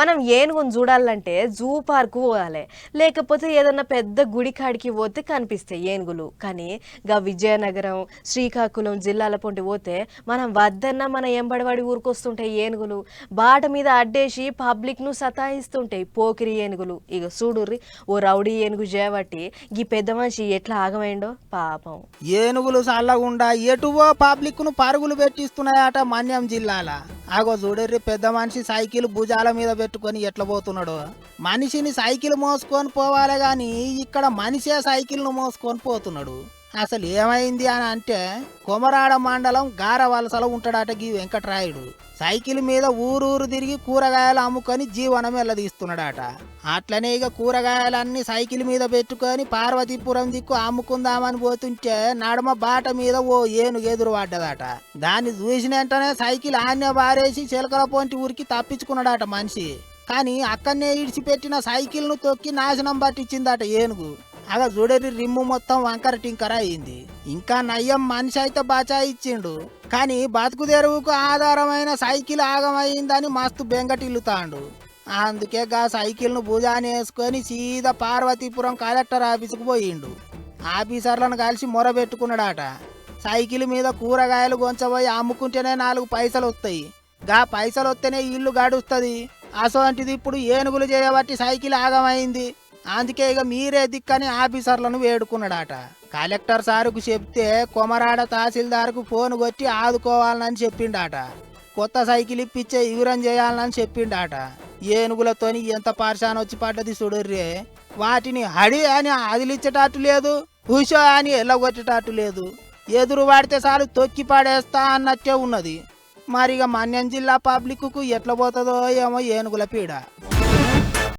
మనం ఏనుగును చూడాలంటే జూ పార్కు పోవాలి. లేకపోతే ఏదన్నా పెద్ద గుడి కాడికి పోతే కనిపిస్తాయి ఏనుగులు. కానీ గా విజయనగరం శ్రీకాకుళం జిల్లాల పొంటి పోతే మనం వద్దన్నా మన ఎంబడబడి ఊరికొస్తుంటాయి ఏనుగులు. బాట మీద అడ్డేసి పబ్లిక్ను సతాయిస్తుంటాయి పోకిరి ఏనుగులు. ఇక చూడుర్రి ఓ రౌడీ ఏనుగు చేయబట్టి గీ పెద్ద మనిషి ఎట్లా ఆగమైండో? పాపం. ఏనుగులు చల్లగుండా ఎటువో పబ్లిక్ను పరుగులు పెట్టిస్తున్నాయట మన్యం జిల్లాల. ఆగో చూడర్రి పెద్ద మనిషి సైకిల్ భుజాల మీద పెట్టుకొని ఎట్లా పోతున్నాడు. మనిషిని సైకిల్ మోసుకొని పోవాలి గాని ఇక్కడ మనిషే సైకిల్ను మోసుకొని పోతున్నాడు. అసలు ఏమైంది అని అంటే కొమరాడ మండలం గారవలసలో ఉంటాడట గీ వెంకట్రాయుడు. సైకిల్ మీద ఊరూరు తిరిగి కూరగాయలు అమ్ముకొని జీవనం వెళ్ళదీస్తున్నాడట అట్లనే ఇక కూరగాయలన్నీ సైకిల్ మీద పెట్టుకొని పార్వతీపురం దిక్కు అమ్ముకుందామని పోతుంటే నడమ బాట మీద ఓ ఏనుగు ఎదురు పడ్డదట దాన్ని చూసిన వెంటనే సైకిల్ ఆన్య బారేసి చిలకల పొంటి ఊరికి తప్పించుకున్నాడట మనిషి. కానీ అక్కడనే ఇడిచిపెట్టిన సైకిల్ను తొక్కి నాశనం పట్టించిందట ఏనుగు. అలా చూడరి రిమ్ము మొత్తం వంకర టింకర అయింది. ఇంకా నయ్యం మనిషి అయితే బాచా ఇచ్చిండు. కానీ బతుకు తెరువుకు ఆధారమైన సైకిల్ ఆగమైందని మస్తు బెంగటిల్లుతాండు. అందుకే గా సైకిల్ను భుజాన్ని వేసుకొని సీదా పార్వతీపురం కలెక్టర్ ఆఫీసుకు పోయిండు. ఆఫీసర్లను కలిసి మొరబెట్టుకున్నాడట. సైకిల్ మీద కూరగాయలు గొంచబోయి అమ్ముకుంటేనే నాలుగు పైసలు వస్తాయి గా పైసలు వస్తేనే ఇల్లు గడుస్తుంది. అసోంటిది ఇప్పుడు ఏనుగులు చేయబట్టి సైకిల్ ఆగమైంది. అందుకే ఇక మీరే దిక్కని ఆఫీసర్లను వేడుకున్నాడట. కలెక్టర్ సారుకు చెప్తే కొమరాడ తహసీల్దార్కు ఫోన్ కొట్టి ఆదుకోవాలని చెప్పిండట. కొత్త సైకిల్ ఇప్పించే వివరం చేయాలని చెప్పిండట. ఏనుగులతోని ఎంత పార్శాన్ వచ్చి పడ్డది చూడర్రే. వాటిని హడి అని అదిలిచ్చేటట్టు లేదు హుషో అని ఎల్లగొట్టేటట్టు లేదు. ఎదురు వాడితే చాలు తొక్కి పడేస్తా అన్నట్టే ఉన్నది. మరిగా మన్యం జిల్లా పబ్లిక్కు ఎట్లా పోతుందో ఏమో ఏనుగుల పీడ.